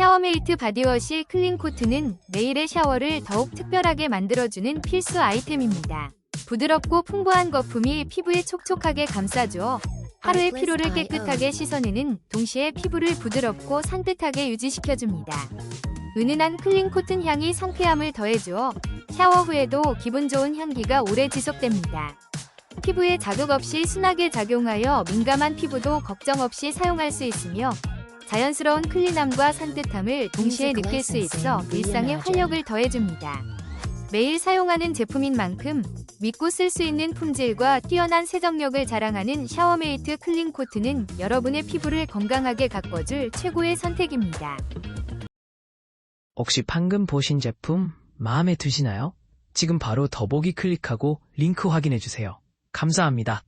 샤워메이트 바디워시 클린코트는 매일의 샤워를 더욱 특별하게 만들어주는 필수 아이템입니다. 부드럽고 풍부한 거품이 피부에 촉촉하게 감싸주어 하루의 피로를 깨끗하게 씻어내는 동시에 피부를 부드럽고 산뜻하게 유지시켜줍니다. 은은한 클린 코튼 향이 상쾌함을 더해주어 샤워 후에도 기분 좋은 향기가 오래 지속됩니다. 피부에 자극 없이 순하게 작용하여 민감한 피부도 걱정 없이 사용할 수 있으며 자연스러운 클린함과 산뜻함을 동시에 느낄 수 있어 일상에 활력을 더해줍니다. 매일 사용하는 제품인 만큼 믿고 쓸 수 있는 품질과 뛰어난 세정력을 자랑하는 샤워메이트 클린 코트는 여러분의 피부를 건강하게 가꿔줄 최고의 선택입니다. 혹시 방금 보신 제품 마음에 드시나요? 지금 바로 더보기 클릭하고 링크 확인해주세요. 감사합니다.